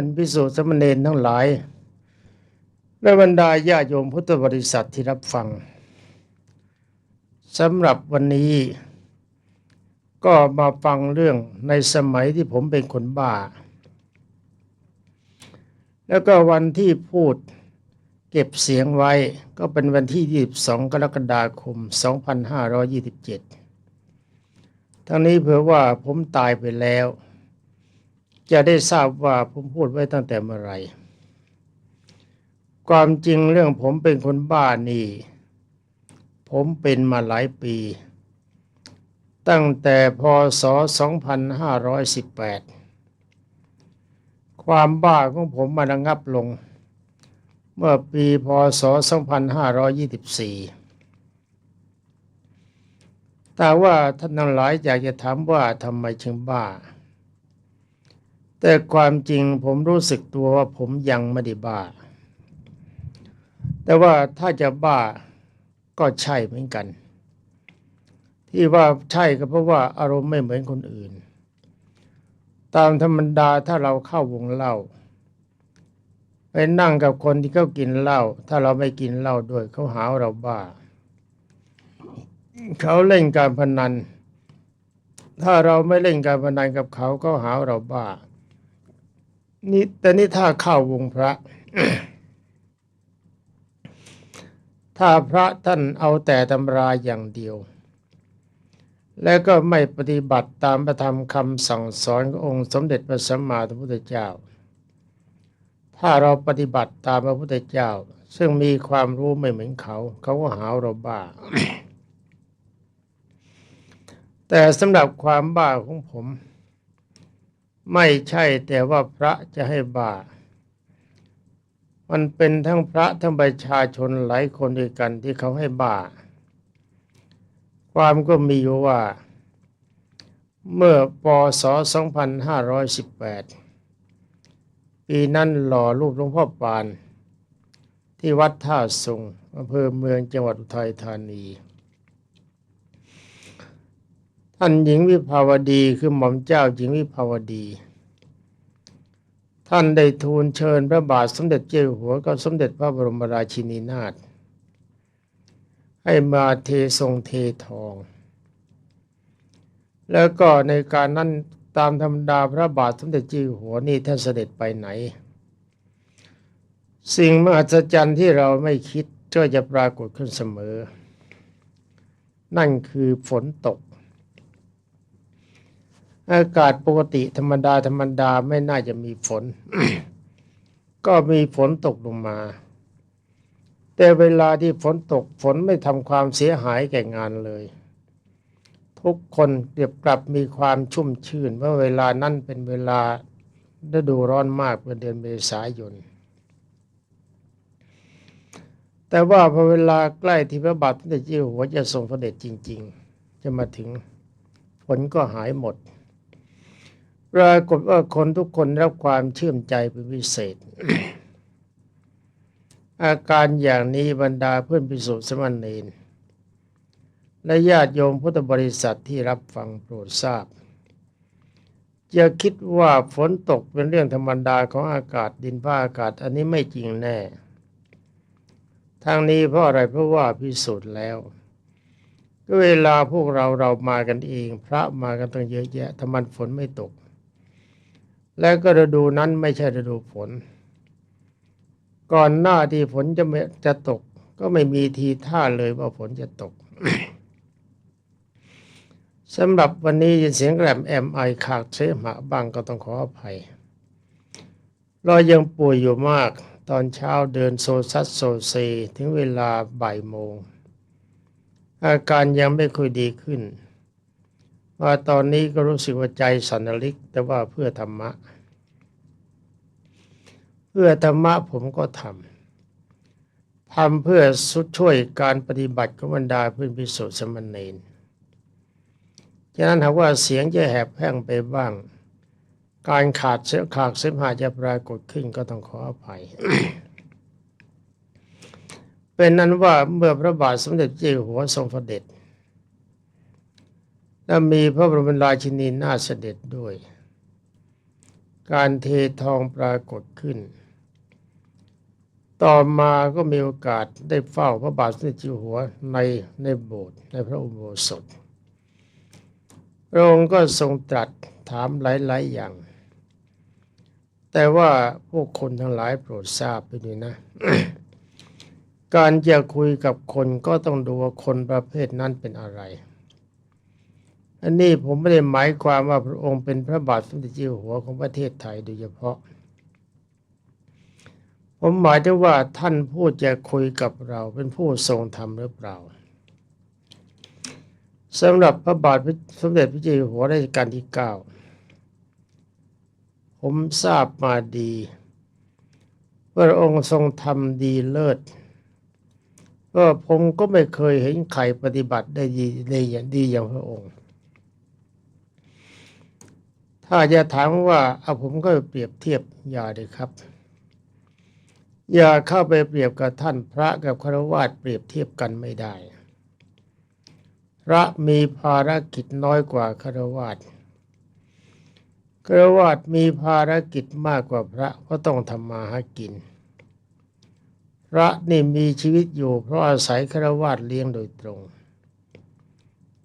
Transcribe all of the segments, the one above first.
อนพิสุสมณเณรทั้งหลาย และบรรดาญาโยมพุทธบริษัทที่รับฟังสำหรับวันนี้ ก็มาฟังเรื่องในสมัยที่ผมเป็นคนบ้า แล้วก็วันที่พูดเก็บเสียงไว้ก็เป็นวันที่ 22 กรกฎาคม 2527 ทั้งนี้เผื่อว่าผมตายไปแล้ว จะได้ทราบว่าผมพูดไว้ตั้งแต่เมื่อไรความจริงเรื่องผมเป็นคนบ้านี่ ผมเป็นมาหลายปี ตั้งแต่พศ 2518 ความบ้าของผมมาระงับลง เมื่อปีพศ 2524แต่ว่าท่านทั้งหลายอยากจะถามว่าทำไมจึงบ้า แต่ความจริงผมรู้สึกตัวว่าผมยังไม่ได้บ้า แต่ว่าถ้าจะบ้าก็ใช่เหมือนกัน ที่ว่าใช่ก็เพราะว่าอารมณ์ไม่เหมือนคนอื่น ตามธรรมดาถ้าเราเข้าวงเล่าไปนั่งกับคนที่เขากินเหล้าถ้าเราไม่กินเหล้าด้วยเขาหาเราบ้า เขาเล่นการพนัน ถ้าเราไม่เล่นการพนันกับเขาก็หาว่าเราบ้า นี่แต่นี่ถ้าเข้าวงพระ ถ้าพระท่านเอาแต่ตำราอย่างเดียว และก็ไม่ปฏิบัติตามพระธรรมคำสั่งสอนขององค์สมเด็จพระสัมมาสัมพุทธเจ้า ถ้าเราปฏิบัติตามพระพุทธเจ้า ซึ่งมีความรู้ไม่เหมือนเขา เขาก็หาเราบ้า แต่สำหรับความบ้าของผม ไม่ใช่แต่ว่าพระจะให้บ้ามันเป็นทั้งพระทั้งประชาชนหลายคนด้วยกันที่เขาให้บ้าความก็มีอยู่ว่า เมื่อปศ2518 ปีนั้นหล่อรูปหลวงพ่อปาน ที่วัดท่าสุงอำเภอเมืองจังหวัดอุทัยธานี ท่านหญิงวิภาวดีคือหม่อมเจ้าหญิงวิภาวดี ท่านได้ทูลเชิญพระบาทสมเด็จเจ้าหัวกับสมเด็จพระบรมราชินีนาถให้มาเททรงเททอง แล้วก็ในการนั้นตามธรรมดาพระบาทสมเด็จเจ้าหัวนี่ท่านเสด็จไปไหน สิ่งมหัศจรรย์ที่เราไม่คิดก็จะปรากฏขึ้นเสมอ นั่นคือฝนตก อากาศปกติธรรมดาธรรมดาไม่น่าจะมีฝน ก็มีฝนตกลงมา แต่เวลาที่ฝนตกฝนไม่ทำความเสียหายแก่งานเลย ทุกคนเรียบกลับมีความชุ่มชื่นว่าเวลานั้นเป็นเวลาฤดูร้อนมากเป็นเดือนเมษายน แต่ว่าพอเวลาใกล้ที่พระบาทสมเด็จเจ้าอยู่หัวจะทรงพระเด็จจริง ๆ จะมาถึงฝนก็หายหมด ปรากฏว่าคนทุกคนรับความเชื่อมใจเป็นพิเศษ อาการอย่างนี้บรรดาเพื่อนพิสุทธิ์สมณเณรและญาติโยมพุทธบริษัทที่รับฟังโปรดทราบจะคิดว่าฝนตกเป็นเรื่องธรรมดาของอากาศดินฟ้าอากาศ อันนี้ไม่จริงแน่ ทางนี้เพราะอะไรเพราะว่าพิสูจน์แล้วก็เวลาพวกเราเรามากันเอง พระมากันตั้งเยอะแยะทำไมฝนไม่ตก และก็ฤดูนั้นไม่ใช่ฤดูฝน ก่อนหน้าที่ฝนจะไม่จะตก ก็ไม่มีทีท่าเลยว่าฝนจะตกสำหรับวันนี้ยินเสียงแกรมแอมไอขากเสมหะบ้างก็ต้องขออภัย เรายังป่วยอยู่มากตอนเช้าเดินโซซัสโซเซถึงเวลาบ่ายโมง อาการยังไม่ค่อยดีขึ้น ว่าตอนนี้ก็รู้สึกว่าใจสันลิก แต่ว่าเพื่อธรรมะ เพื่อธรรมะผมก็ทำทำเพื่อสุดช่วยการปฏิบัติของบรรดาเพื่อนพิสุทธิสมณเณรฉะนั้นหากว่าเสียงจะแหบแห้งไปบ้าง การขาดเสียขาดเสมหะจะปรากฏขึ้นก็ต้องขออภัย เป็นนั้นว่าเมื่อพระบาทสมเด็จเจ้าอยู่หัวทรงเสด็จ และมีพระบรมราชินีนาเสด็จด้วย การเททองปรากฏขึ้น ต่อมาก็มีโอกาสได้เฝ้าพระบาทสมเด็จเจ้าหัวในในโบสถ์ในพระอุโบสถพระองค์ก็ทรงตรัสถามหลายๆอย่าง แต่ว่าพวกคนทั้งหลายโปรดทราบไปด้วยนะ การจะคุยกับคนก็ต้องดูว่าคนประเภทนั้นเป็นอะไร อันนี้ผมไม่ได้หมายความว่าพระองค์เป็นพระบาทสมเด็จเจ้าหัวของประเทศไทยโดยเฉพาะ ผมหมายถึงว่าท่านผู้จะคุยกับเราเป็นผู้ทรงธรรมหรือเปล่าสำหรับพระบาทสมเด็จพระเจ้าอยู่หัวรัชกาลที่เก้าผมทราบมาดีว่าพระองค์ทรงทำดีเลิศก็ผมก็ไม่เคยเห็นใครปฏิบัติได้ดีได้อย่างดีอย่างพระองค์ ถ้าจะถามว่าเอาผมก็เปรียบเทียบอย่าเลยครับ อย่าเข้าไปเปรียบกับท่านพระกับคารวาสเปรียบเทียบกันไม่ได้ พระมีภารกิจน้อยกว่าคารวาสคารวาสมีภารกิจมากกว่าพระก็ต้องทำมาหากิน พระนี่มีชีวิตอยู่ เพราะอาศัยคารวาสเลี้ยงโดยตรง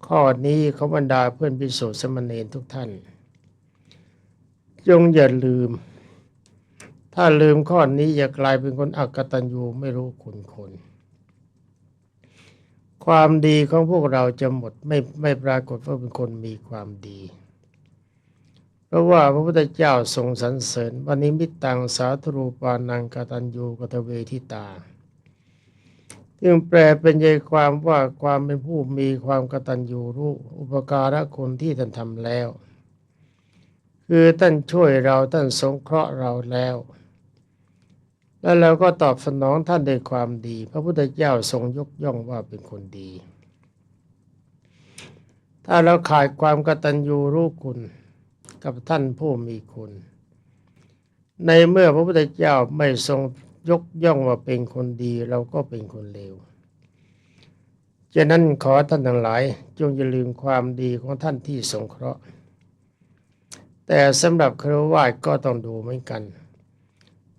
ข้อนี้เขาบรรดาเพื่อนพิสูจน์สมณเณรทุกท่าน จงอย่าลืม ถ้าลืมข้อนี้จะกลายเป็นคนอักตันยูไม่รู้คุณคนความดีของพวกเราจะหมดไม่ไม่ปรากฏว่าเป็นคนมีความดี เพราะว่าพระพุทธเจ้าทรงสรรเสริญวันนี้มิตตังสาธรูปานังกตัญญูกตเวทิตาจึงแปลเป็นใจความว่าความเป็นผู้มีความกตัญญูรู้อุปการะคนที่ท่านทำแล้ว คือท่านช่วยเราท่านสงเคราะห์เราแล้ว แล้วเราก็ตอบสนองท่านด้วยความดี พระพุทธเจ้าทรงยกย่องว่าเป็นคนดี ถ้าเราขาดความกตัญญูรู้คุณกับท่านผู้มีคุณ ในเมื่อพระพุทธเจ้าไม่ทรงยกย่องว่าเป็นคนดีเราก็เป็นคนเลวฉะนั้นขอท่านทั้งหลาย จงอย่าลืมความดีของท่านที่สงเคราะห์ แต่สำหรับครวาสก็ต้องดูเหมือนกัน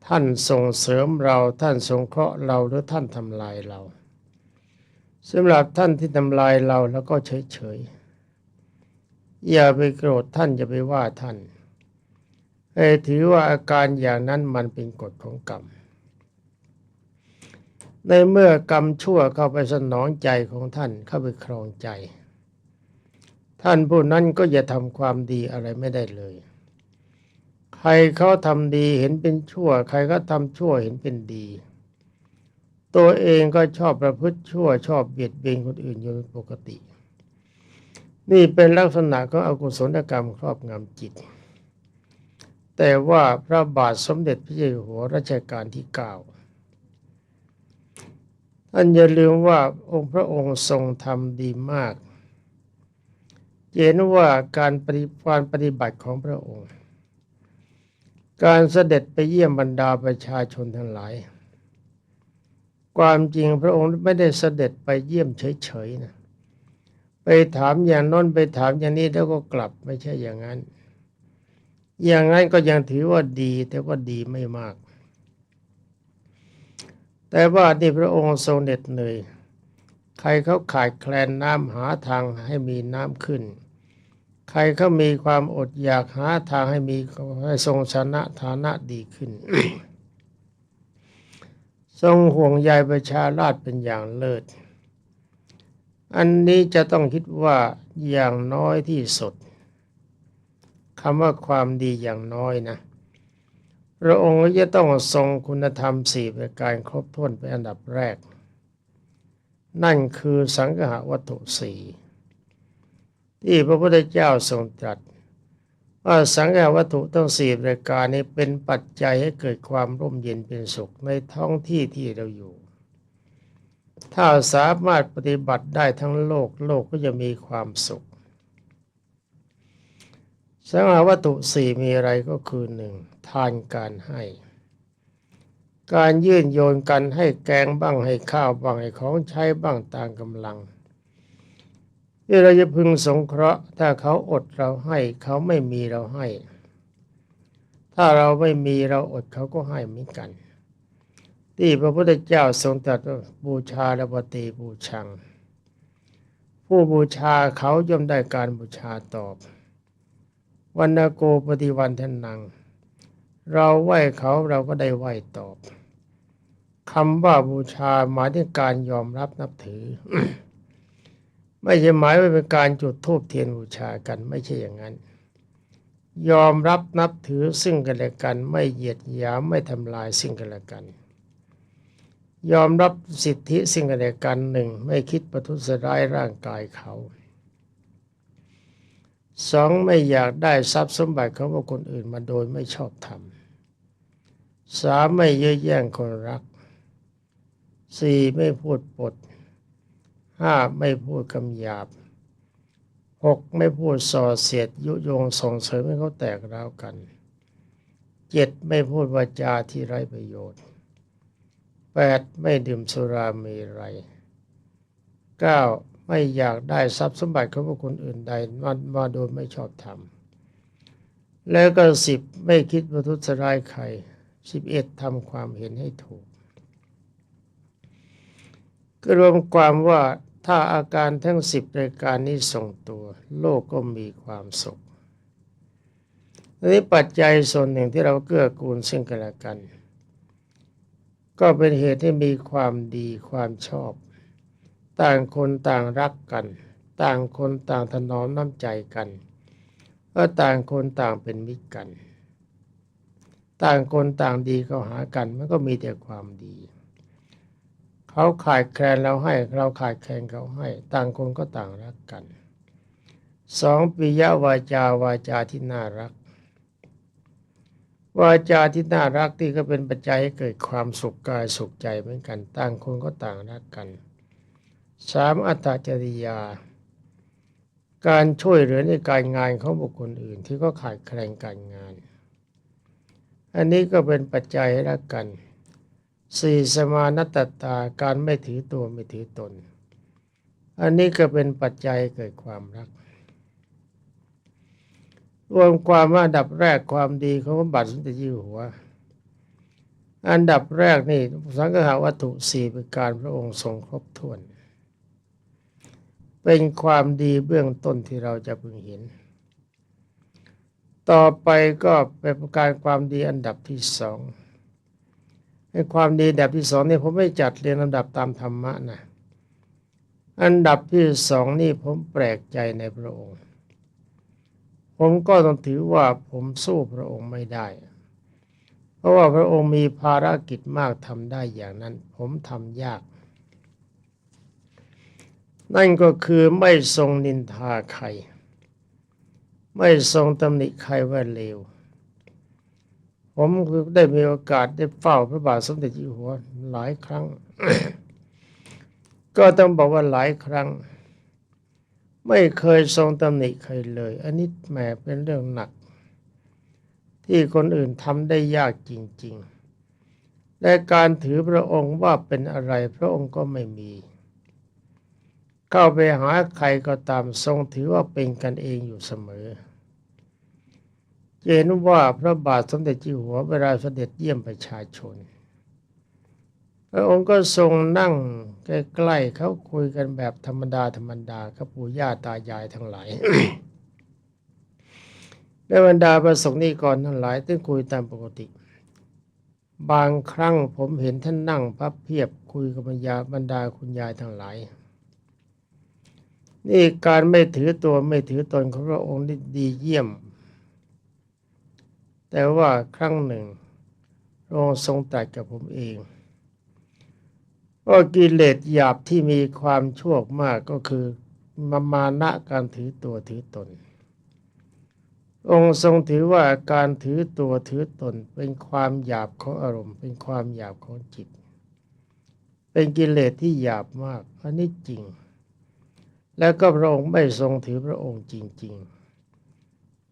ท่านส่งเสริมเราท่านสงเคราะห์เราหรือท่านทำลายเราสำหรับท่านที่ทำลายเราแล้วก็เฉยเฉยๆอย่าไปโกรธท่านอย่าไปว่าท่านให้ถือว่าอาการอย่างนั้นมันเป็นกฎของกรรม ในเมื่อกรรมชั่วเข้าไปสนองใจของท่านเข้าไปครองใจ ท่านผู้นั้นก็อย่าทำความดีอะไรไม่ได้เลย ใครเขาทำดีเห็นเป็นชั่ว ใครก็ทำชั่วเห็นเป็นดี ตัวเองก็ชอบประพฤติชั่ว ชอบเบียดเบียนคนอื่นอยู่เป็นปกติ นี่เป็นลักษณะของอกุศลกรรมครอบงำจิต แต่ว่าพระบาทสมเด็จพระเจ้าอยู่หัวรัชกาลที่เก้าท่านอย่าลืมว่าองค์พระองค์ทรงทำดีมาก เห็นว่าการปฏิการปฏิบัติของพระองค์ การเสด็จไปเยี่ยมบรรดาประชาชนทั้งหลาย ความจริงพระองค์ไม่ได้เสด็จไปเยี่ยมเฉยๆนะไปถามอย่างน้นไปถามอย่างนี้แล้วก็กลับไม่ใช่อย่างนั้น อย่างนั้นก็ยังถือว่าดีแต่ว่าดีไม่มาก แต่ว่าที่พระองค์ทรงเหน็ดเหนื่อยใครเขาขาดแคลนน้ำหาทางให้มีน้ำขึ้น ใครเขามีความอดอยากหาทางให้มีให้ทรงชนะฐานะดีขึ้น ทรงห่วงใยประชาราชเป็นอย่างเลิศ อันนี้จะต้องคิดว่าอย่างน้อยที่สุดคำว่าความดีอย่างน้อยนะพระองค์จะต้องทรงคุณธรรมสี่ประการครบถ้วนเป็นอันดับแรก นั่นคือสังหวัตถุสี่ ที่พระพุทธเจ้าทรงตรัสว่าสังหวัตถุต้องสี่ประการนี้เป็นปัจจัยให้เกิดความร่มเย็นเป็นสุขในท้องที่ที่เราอยู่ ถ้าสามารถปฏิบัติได้ทั้งโลกโลกก็จะมีความสุข สังหารวัตถุสี่มีอะไรก็คือหนึ่งทานการให้ การยื่นโยนกันให้แกงบ้างให้ข้าวบ้างให้ของใช้บ้างตามกำลัง ที่เราจะพึงสงเคราะห์ ถ้าเขาอดเราให้ เขาไม่มีเราให้ ถ้าเราไม่มีเราอดเขาก็ให้เหมือนกัน ที่พระพุทธเจ้าทรงตรัสบูชาและปฏิบูชัง ผู้บูชาเขาย่อมได้การบูชาตอบวันนโกปฏิวันทนัง เราไหว้เขาเราก็ได้ไหว้ตอบคำว่าบูชาหมายถึงการยอมรับนับถือ ไม่ใช่หมายว่าเป็นการจุดธูปเทียนบูชากันไม่ใช่อย่างนั้น ยอมรับนับถือซึ่งกันและกัน ไม่เหยียดหยามไม่ทำลายซึ่งกันและกัน ยอมรับสิทธิซึ่งกันและกันหนึ่งไม่คิดประทุษร้ายร่างกายเขาสองไม่อยากได้ทรัพย์สมบัติของบุคคลอื่นมาโดยไม่ชอบธรรมสามไม่เย่อแย่งคนรักสี่ไม่พูดปด ห้าไม่พูดคำหยาบหกไม่พูดส่อเสียดยุยงส่งเสริมให้เขาแตกร้าวกันเจ็ดไม่พูดวาจาที่ไร้ประโยชน์แปดไม่ดื่มสุราเมรัยเก้าไม่อยากได้ทรัพย์สมบัติของบุคคลอื่นใดมามาโดยไม่ชอบธรรมแล้วก็สิบไม่คิดประทุษร้ายใครสิบเอ็ดทำความเห็นให้ถูกก็รวมความว่า ถ้าอาการทั้งสิบรายการนี้ส่งตัว โลกก็มีความสุขนี้ปัจจัยส่วนหนึ่งที่เราเกื้อกูลซึ่งกันและกัน ก็เป็นเหตุให้มีความดีความชอบ ต่างคนต่างรักกัน ต่างคนต่างถนอมน้ำใจกันก็ต่างคนต่างเป็นมิตรกัน ต่างคนต่างดีเข้าหากันมันก็มีแต่ความดี เขาขาดแคลนเราให้ เราขาดแคลนเขาให้ ต่างคนก็ต่างรักกันสองปิยวาจาวาจาที่น่ารัก วาจาที่น่ารักที่ก็เป็นปัจจัยให้เกิดความสุขกายสุขใจเหมือนกัน ต่างคนก็ต่างรักกันสามอัตตจริยา การช่วยเหลือในการงานของบุคคลอื่นที่ก็ขาดแคลนการงาน อันนี้ก็เป็นปัจจัยให้รักกัน สี่สมานตตาการไม่ถือตัวไม่ถือตน อันนี้ก็เป็นปัจจัยเกิดความรัก รวมความว่าอันดับแรกความดีของพระบาทสมเด็จยู่หัว อันดับแรกนี่สังฆาวัตถุสี่ประการพระองค์ทรงครบถ้วน เป็นความดีเบื้องต้นที่เราจะพึงเห็น ต่อไปก็เป็นประการความดีอันดับที่สอง ความดีอันดับที่สองนี่ผมไม่จัดเรียงลำดับตามธรรมะนะอันดับที่สองนี่ผมแปลกใจในพระองค์ ผมก็ต้องถือว่าผมสู้พระองค์ไม่ได้ เพราะว่าพระองค์มีภารกิจมากทำได้อย่างนั้น ผมทำยาก นั่นก็คือไม่ทรงนินทาใคร ไม่ทรงตำหนิใครว่าเลว ผมคือได้มีโอกาสได้เฝ้าพระบาทสมเด็จอยู่หัวหลายครั้ง ก็ต้องบอกว่าหลายครั้ง ไม่เคยทรงตำหนิใครเลย อันนี้แหมเป็นเรื่องหนัก ที่คนอื่นทำได้ยากจริง ๆ และการถือพระองค์ว่าเป็นอะไรพระองค์ก็ไม่มี เข้าไปหาใครก็ตามทรงถือว่าเป็นกันเองอยู่เสมอ เห็นว่าพระบาทสมเด็จเจ้าหัวเวลาเสด็จเยี่ยมประชาชน พระองค์ก็ทรงนั่งใกล้ๆเขาคุยกันแบบธรรมดาธรรมดากับปู่ย่าตายายทั้งหลายและบรรดาประสงค์นิกรทั้งหลายที่คุยตามปกติ บางครั้งผมเห็นท่านนั่งพับเพียบคุยกับบรรดาบรรดาคุณยายทั้งหลาย นี่การไม่ถือตัวไม่ถือตนของพระองค์นี่ดีเยี่ยม แต่ว่าครั้งหนึ่งพระองค์ทรงตรัสกับผมเองว่ากิเลสหยาบที่มีความชั่วมากก็คือมามานะการถือตัวถือตน องค์ทรงถือว่าการถือตัวถือตนเป็นความหยาบของอารมณ์ เป็นความหยาบของจิต เป็นกิเลสที่หยาบมากอันนี้จริง แล้วก็พระองค์ไม่ทรงถือพระองค์จริง ๆ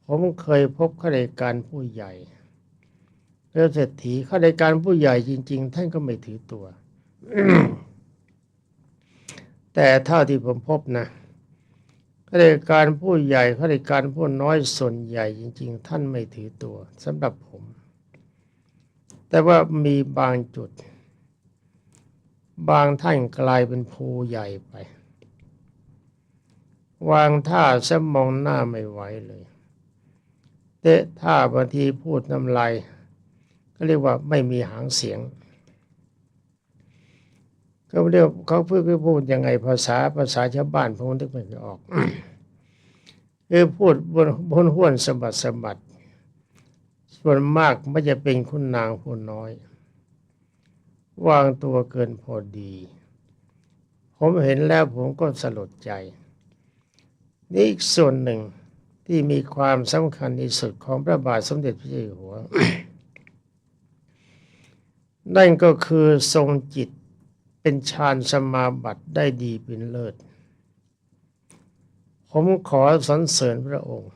ผมเคยพบข้าราชการผู้ใหญ่แล้วเศรษฐีข้าราชการผู้ใหญ่จริง ๆ ท่านก็ไม่ถือตัว แต่เท่าที่ผมพบนะข้าราชการผู้ใหญ่ข้าราชการผู้น้อยส่วนใหญ่จริง ๆ ท่านไม่ถือตัวสำหรับผม แต่ว่ามีบางจุด บางท่านกลายเป็นภูใหญ่ไป วางท่าสมองหน้าไม่ไหวเลย เตะท่าบางทีพูดน้ำลายก็เรียกว่าไม่มีหางเสียงก็เรียกเขาเพื่อพูดยังไงภาษาภาษาชาวบ้านผมนึกไม่ออกคือพูดบนบนห้วนสะบัดสะบัดส่วนมากไม่จะเป็นคุณนางผู้น้อย วางตัวเกินพอดี ผมเห็นแล้วผมก็สลดใจ นี่อีกส่วนหนึ่ง ที่มีความสำคัญที่สุดของพระบาทสมเด็จพระเจ้าอยู่หัว นั่นก็คือทรงจิตเป็นฌานสมาบัติได้ดีเป็นเลิศ ผมขอสรรเสริญพระองค์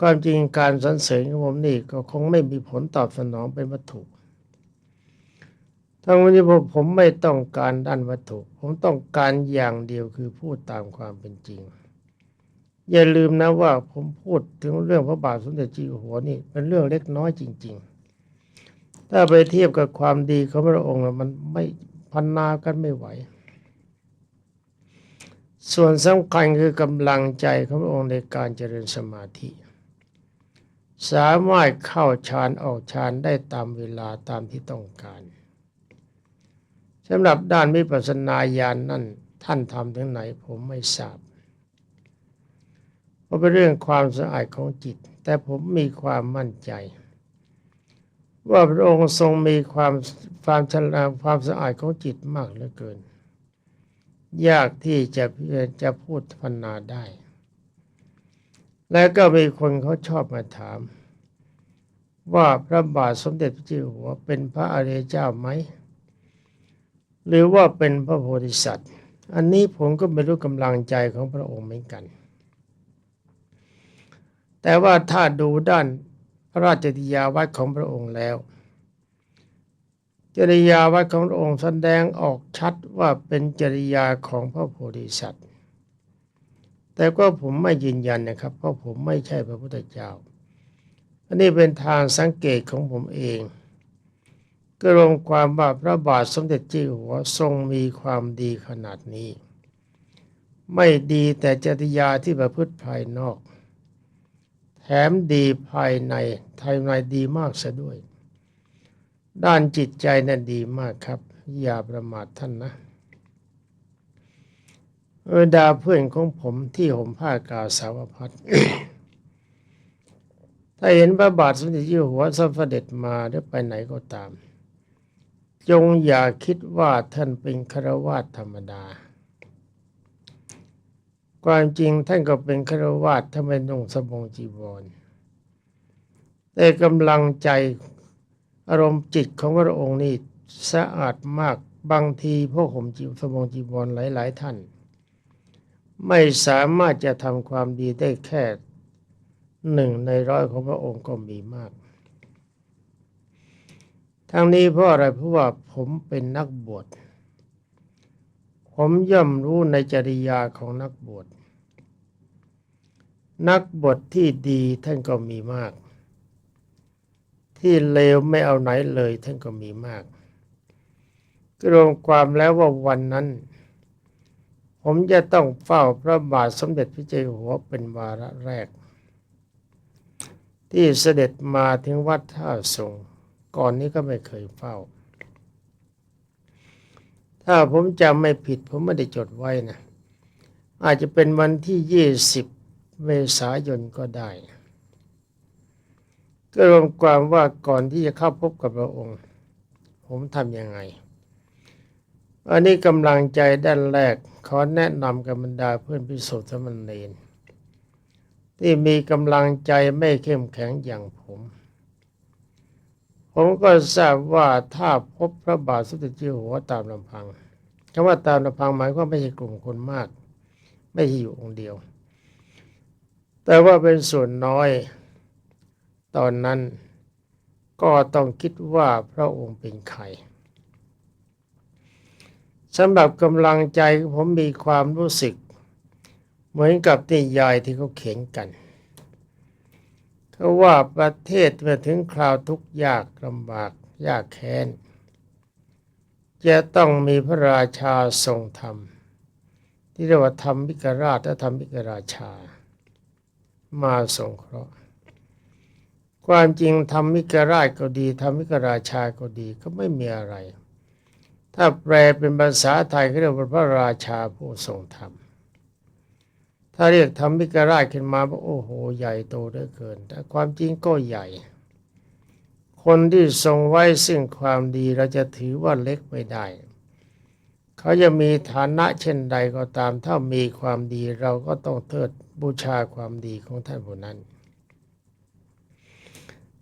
ความจริงการสรรเสริญของผมนี่ก็คงไม่มีผลตอบสนองเป็นวัตถุทั้งวันนี้ผมผมไม่ต้องการด้านวัตถุ ผมต้องการอย่างเดียวคือพูดตามความเป็นจริง อย่าลืมนะว่าผมพูดถึงเรื่องพระบาทสมเด็จเจ้าอยู่หัวนี่เป็นเรื่องเล็กน้อยจริง ๆ ถ้าไปเทียบกับความดีของพระองค์น่ะมันไม่พันนากันไม่ไหว ส่วนสำคัญคือกำลังใจของพระองค์ในการเจริญสมาธิ สามารถเข้าฌานออกฌานได้ตามเวลาตามที่ต้องการสำหรับด้านวิปัสสนาญาณนนั่นท่านทำถึงไหนผมไม่ทราบ ราะเป็นเรื่องความสะอาดของจิต แต่ผมมีความมั่นใจ ว่าพระองค์ทรงมีความความฉลาดความสะอาดของจิตมากเหลือเกิน ยากที่จะจะพูดพรรณนาได้ และก็มีคนเขาชอบมาถาม ว่าพระบาทสมเด็จพระเจ้าหัวเป็นพระอริยเจ้าไหม หรือว่าเป็นพระโพธิสัตว์ อันนี้ผมก็ไม่รู้กำลังใจของพระองค์เหมือนกัน แต่ว่าถ้าดูด้านพระราชจริยาวัดของพระองค์แล้วจริยาวัดของพระองค์แสดงออกชัดว่าเป็นจริยาของพระโพธิสัตว์ แต่ก็ผมไม่ยืนยันนะครับ เพราะผมไม่ใช่พระพุทธเจ้า อันนี้เป็นทางสังเกตของผมเอง ก็รวมความว่าพระบาทสมเด็จเจ้าอยู่หัวทรงมีความดีขนาดนี้ ไม่ดีแต่จริยาที่ประพฤติภายนอก แถมดีภายในภายในดีมากซะด้วย ด้านจิตใจนั้นดีมากครับ อย่าประมาทท่านนะเออดาเพื่อนของผมที่ห่มผ้ากาสาวพัดถ้าเห็นพระบาทสมเด็จยู่หัวเด็จมาหรือไปไหนก็ตาม จงอย่าคิดว่าท่านเป็นคารวาสธรรมดา ความจริงท่านก็เป็นคารวาสถ้าไม่นุ่งสบงจีวรแต่กำลังใจอารมณ์จิตของพระองค์นี่สะอาดมากบางทีพวกผมจีวสบงจีวรหลาย ๆ ท่าน ไม่สามารถจะทำความดีได้แค่หนึ่งในร้อยของพระองค์ก็มีมาก ทั้งนี้เพราะอะไรเพราะว่าผมเป็นนักบวช ผมย่อมรู้ในจริยาของนักบวช นักบวชที่ดีท่านก็มีมาก ที่เลวไม่เอาไหนเลยท่านก็มีมากกรวมความแล้วว่าวันนั้น ผมจะต้องเฝ้าพระบาทสมเด็จพระเจ้าอยู่หัวเป็นวาระแรก ที่เสด็จมาถึงวัดท่าสงก่อนนี้ก็ไม่เคยเฝ้า ถ้าผมจำไม่ผิด ผมไม่ได้จดไว้นะ อาจจะเป็นวันที่ยี่สิบเมษายนก็ได้ ก็รวมความว่าก่อนที่จะเข้าพบกับพระองค์ ผมทำยังไง อันนี้กำลังใจด้านแรก ขอแนะนำกับบรรดาเพื่อนพิสุทธิ์สมณเณรที่มีกำลังใจไม่เข้มแข็งอย่างผม ผมก็ทราบว่าถ้าพบพระบาทสมเด็จเจ้าหัวตามลำพังคำว่าตามลำพังหมายความไม่ใช่กลุ่มคนมาก ไม่ใช่อยู่องค์เดียว แต่ว่าเป็นส่วนน้อย ตอนนั้นก็ต้องคิดว่าพระองค์เป็นใครสำหรับกำลังใจผมมีความรู้สึก เหมือนกับนิยายที่เขาเขียนกัน เขเขาว่าประเทศเมื่อถึงคราวทุกข์ยากลำบากยากแค้น จะต้องมีพระราชาทรงธรรม ที่เรียกว่าธรรมมิกราชและธรรมมิกราชา มาสงเคราะห์ความจริงธรรมมิกราชก็ดีธรรมมิกราชาก็ดีก็ไม่มีอะไร ถ้าแปลเป็นภาษาไทยก็เรียกว่าพระราชาผู้ทรงธรรม ถ้าเรียกธรรมิกราชขึ้นมาว่าโอ้โห ใหญ่โตเหลือเกิน แต่ความจริงก็ใหญ่ คนที่ทรงไว้ซึ่งความดีเราจะถือว่าเล็กไม่ได้ เขาจะมีฐานะเช่นใดก็ตาม ถ้ามีความดีเราก็ต้องเทิดบูชาความดีของท่านผู้นั้น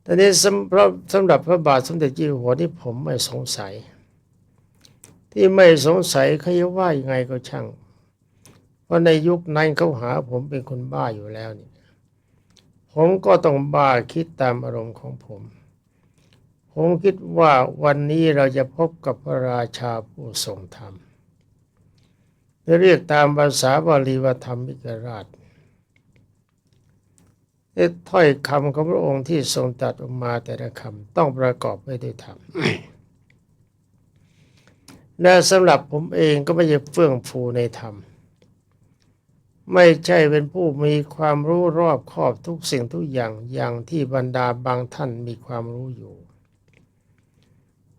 แต่นี้สำหรับสำหรับพระบาทสมเด็จเจ้าอยู่หัวนี่ผมไม่สงสัย ที่ไม่สงสัยเขาจะว่ายังไงก็ช่าง ราะในยุคนั้นเขาหาผมเป็นคนบ้าอยู่แล้วนี่ผมก็ต้องบ้าคิดตามอารมณ์ของผม ผมคิดว่าวันนี้เราจะพบกับพระราชาผู้ทรงธรรมเรียกตามภาษาบาลีว่าธรรมิกราชถ้อยคำของพระองค์ที่ทรงตรัสออกมาแต่ละคำต้องประกอบไปด้วยธรรมและสำหรับผมเองก็ไม่ใช่เฟื่องฟูในธรรม ไม่ใช่เป็นผู้มีความรู้รอบครอบทุกสิ่งทุกอย่างอย่างที่บรรดาบางท่านมีความรู้อยู่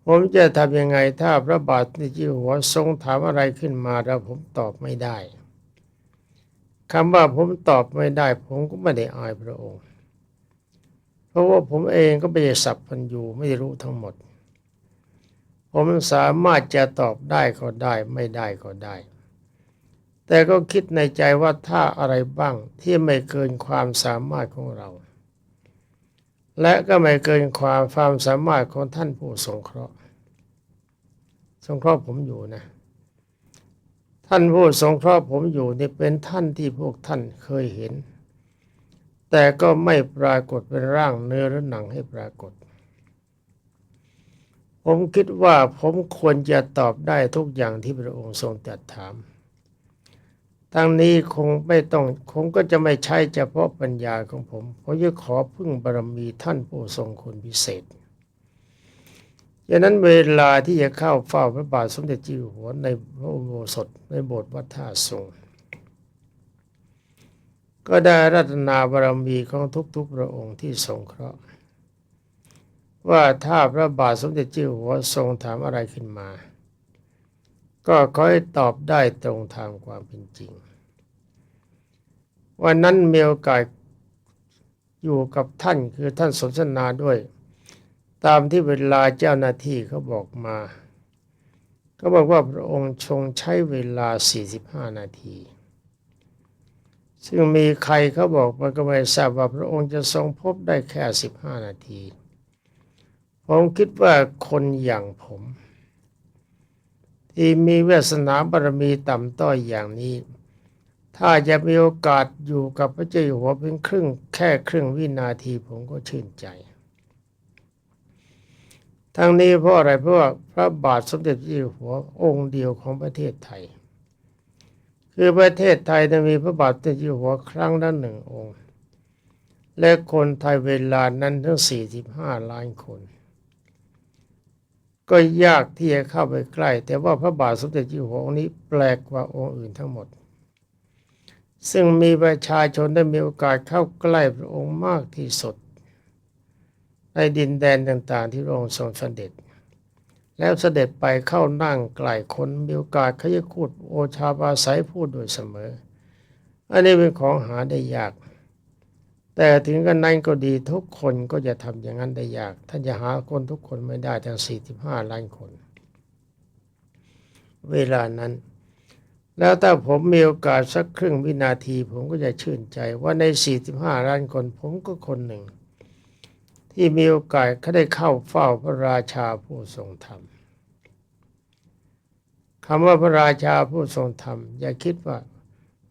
ผมจะทำยังไงถ้าพระบาทในจิหัวทรงถามอะไรขึ้นมาแล้วผมตอบไม่ได้คำว่าผมตอบไม่ได้ ผมก็ไม่ได้อายพระองค์ เพราะว่าผมเองก็ไม่ได้สับพันอยู่ไม่รู้ทั้งหมด ผมสามารถจะตอบได้ก็ได้ไม่ได้ก็ได้ แต่ก็คิดในใจว่าถ้าอะไรบ้างที่ไม่เกินความสามารถของเรา และก็ไม่เกินความความสามารถของท่านผู้สงเคราะห์ สงเคราะห์ผมอยู่นะ ท่านผู้สงเคราะห์ผมอยู่นี่เป็นท่านที่พวกท่านเคยเห็น แต่ก็ไม่ปรากฏเป็นร่างเนื้อและหนังให้ปรากฏผมคิดว่าผมควรจะตอบได้ทุกอย่างที่พระองค์ทรงตรัสถาม ทั้งนี้คงไม่ต้องคงก็จะไม่ใช่เฉพาะปัญญาของผมผมจะขอพึ่งบารมีท่านผู้ทรงคุณพิเศษดังนั้นเวลาที่จะเข้าเฝ้าพระบาทสมเด็จเจ้าอยู่หัวในพระอุโบสถในโบสถ์วัดท่าทรงก็ได้รัตนาบารมีของทุกๆพระองค์ที่ทรงเคราะห์ว่าถ้าพระบาทสมเด็จเจ้าอยู่หัวทรงถามอะไรขึ้นมา ก็ขอให้ตอบได้ตรงทางความเป็นจริง วันนั้นมีโอกาสอยู่กับท่านคือท่านสนทนาด้วย ตามที่เวลาเจ้าหน้าที่เขาบอกมาเขาบอกว่าพระองค์ทรงใช้เวลา 45 นาที ซึ่งมีใครเขาบอกมาก็ไม่ทราบว่าพระองค์จะทรงพบได้แค่ 15 นาที ผมคิดว่าคนอย่างผม ที่มีวาสนาบารมีต่ำต้อยอย่างนี้ ถ้าจะมีโอกาสอยู่กับพระเจ้าอยู่หัวเพียงครึ่งแค่ครึ่งวินาทีผมก็ชื่นใจ ทั้งนี้เพราะอะไรเพราะว่าพระบาทสมเด็จพระเจ้าอยู่หัวองค์เดียวของประเทศไทย คือประเทศไทยจะมีพระบาทสมเด็จอยู่หัวครั้งละหนึ่งองค์ และคนไทยเวลานั้นทั้ง 45 ล้านคน ก็ยากที่จะเข้าไปใกล้ แต่ว่าพระบาทสมเด็จอยู่หัวองค์นี้แปลกกว่าองค์อื่นทั้งหมด ซึ่งมีประชาชนได้มีโอกาสเข้าใกล้พระองค์มากที่สุด ในดินแดนต่างๆ ที่พระองค์ทรงเสด็จ แล้วเสด็จไปเข้านั่งไกลคนมีโอกาสขยคูดโอชาบาสายพูดโดยเสมอ อันนี้เป็นของหาได้ยาก แต่ถึงกันนั้นก็ดีทุกคนก็จะทำอย่างนั้นได้ยาก ท่านจะหาคนทุกคนไม่ได้ทั้ง 45 ล้านคน เวลานั้น แล้วถ้าผมมีโอกาสสักครึ่งวินาที ผมก็จะชื่นใจว่าใน 45 ล้านคน ผมก็คนหนึ่ง ที่มีโอกาสเขาได้เข้าเฝ้าพระราชาผู้ทรงธรรมคำว่าพระราชาผู้ทรงธรรม อย่าคิดว่า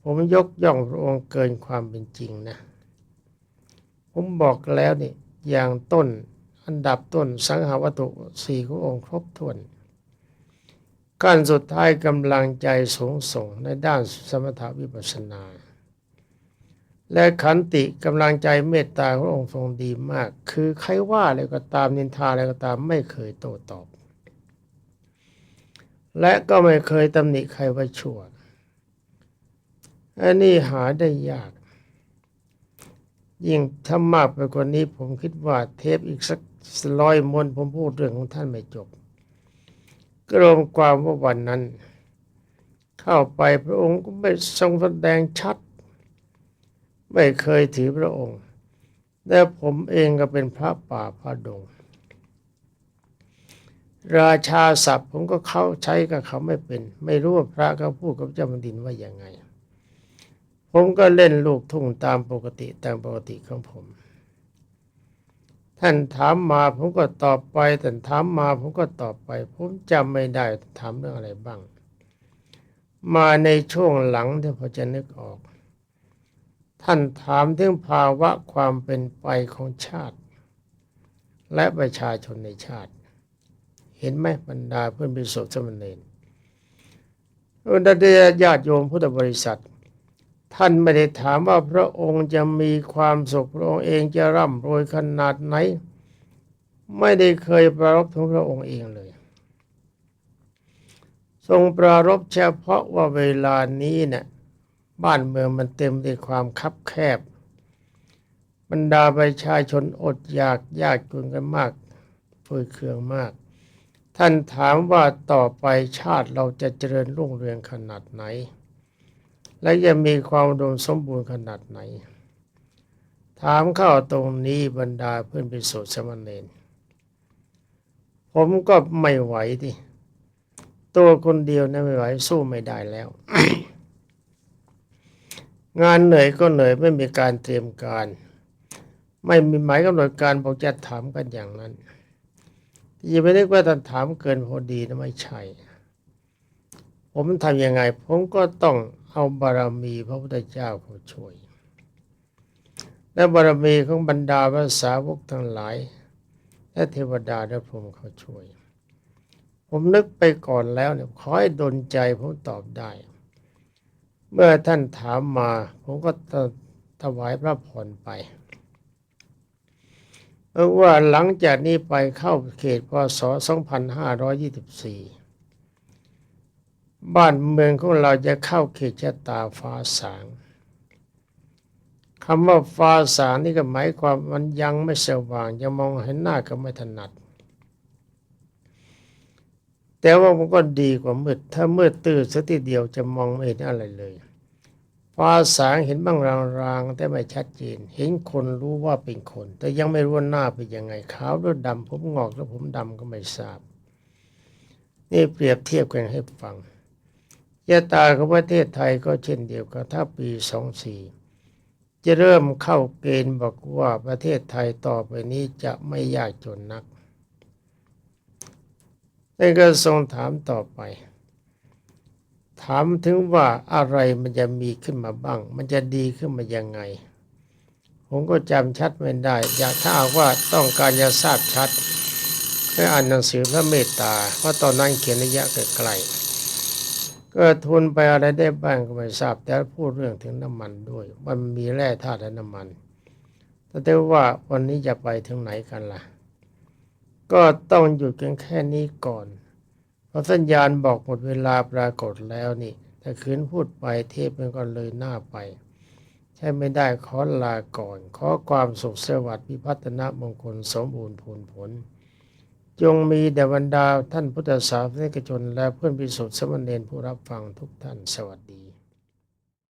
ผมยกย่องพระองค์เกินความเป็นจริงนะ ผมบอกแล้วนี่อย่างต้นอันดับต้นสังหาวัตถุสี่ขององค์ครบถ้วนขั้นสุดท้ายกำลังใจสูงส่งในด้านสมถาวิปัสสนา และขันติกำลังใจเมตตาของพระองค์ทรงดีมาก คือใครว่าอะไรก็ตามนินทาอะไรก็ตามไม่เคยโต้ตอบ และก็ไม่เคยตำหนิใครว่าชั่วอันนี้หาได้ยาก ยิ่งถ้ามากไปกว่านี้ผมคิดว่าเทปอีกสักร้อยมนผมพูดเรื่องของท่านไม่จบก็รวมความว่าวันนั้น เข้าไปพระองค์ก็ไม่ทรงแสดงชัด ไม่เคยถือพระองค์และผมเองก็เป็นพระป่าพระดง ราชาศัพท์ผมก็เข้าใช้กับเขาไม่เป็น ไม่รู้ว่าพระเขาพูดกับเจ้าแผ่นดินว่าอย่างไง ผมก็เล่นลูกทุ่งตามปกติตามปกติของผม ท่านถามมาผมก็ตอบไปท่านถามมาผมก็ตอบไป ผมจำไม่ได้ถามเรื่องอะไรบ้าง มาในช่วงหลังที่พอจะนึกออก ท่านถามถึงภาวะความเป็นไปของชาติ และประชาชนในชาติ เห็นไหมบรรดาเพื่อนพิสุทธิ์สมณเณรบรรญาติโยมพุทธบริษัท ท่านไม่ได้ถามว่าพระองค์จะมีความสุขพระองค์เองจะร่ำรวยขนาดไหน ไม่ได้เคยประรบถึงพระองค์เองเลย ทรงปรารบเฉพาะว่าเวลานี้เนี่ยบ้านเมืองมันเต็มด้วยความคับแคบ บรรดาประชาชนอดอยากยากจนกันมากฝืดเคืองมาก ท่านถามว่าต่อไปชาติเราจะเจริญรุ่งเรืองขนาดไหน และจะมีความอุดมสมบูรณ์ขนาดไหน ถามเข้าตรงนี้บรรดาเพื่อนพิสุทธิ์สมณเณรผมก็ไม่ไหวที่ตัวคนเดียวนะไม่ไหวสู้ไม่ได้แล้ว งานเหนื่อยก็เหนื่อยไม่มีการเตรียมการ ไม่มีหมายกำหนดการบอกจะถามกันอย่างนั้นอย่าไปนึกว่าท่านถามเกินพอดีนะไม่ใช่ ผมทำยังไง ผมก็ต้อง เอาบารมีพระพุทธเจ้าเขาช่วย และบารมีของบรรดาพระสาวกทั้งหลาย และเทวดาและพรหมเขาช่วย ผมนึกไปก่อนแล้วเนี่ยขอให้ดลใจผมตอบได้ เมื่อท่านถามมา ผมก็ถวายพระพรไปเพราะว่าหลังจากนี้ไปเข้าเขตพศ 2524 บ้านเมืองของเราจะเข้าเขตชะตาฟ้าสางคำว่าฟ้าสางนี่ก็หมายความมันยังไม่สว่างยังมองเห็นหน้าก็ไม่ถนัด แต่ว่ามันก็ดีกว่ามืด ถ้ามืดตื้อสักทีเดียวจะมองไม่เห็นอะไรเลย ฟ้าสางเห็นบ้างรางๆแต่ไม่ชัดเจน เห็นคนรู้ว่าเป็นคน แต่ยังไม่รู้ว่าหน้าเป็นยังไงขาวหรือดำผมงอกหรือผมดำก็ไม่ทราบ นี่เปรียบเทียบกันให้ฟัง ยะตาของประเทศไทยก็เช่นเดียวกันถ้าปีสองสี่จะเริ่มเข้าเกณฑ์บอกว่าประเทศไทยต่อไปนี้จะไม่ยากจนนักท่านก็ทรงถามต่อไป ถามถึงว่าอะไรมันจะมีขึ้นมาบ้าง มันจะดีขึ้นมายังไง ผมก็จำชัดไม่ได้ อยากถ้าว่าต้องการจะทราบชัดให้อ่านหนังสือพระเมตตาเพราะตอนนั้นเขียนระยะไกลๆ ก็ทุนไปอะไรได้บ้างก็ไม่ทราบ แต่พูดเรื่องถึงน้ำมันด้วยว่ามันมีแร่ธาตุและน้ำมันแต่ว่าวันนี้จะไปถึงไหนกันล่ะ ก็ต้องหยุดกันแค่นี้ก่อน เพราะสัญญาณบอกหมดเวลาปรากฏแล้วนี่ถ้าคืนพูดไปเทพมันก็เลยหน้าไป ใช่ไม่ได้ขอลาก่อน ขอความสุขสวัสดิ์พิพัฒนมงคลสมบูรณ์ผลผล จงมีแด่บรรดาท่านพุทธศาสนิกชน และเพื่อนพิสุทธิ์สมณเณรผู้รับฟังทุกท่านสวัสดี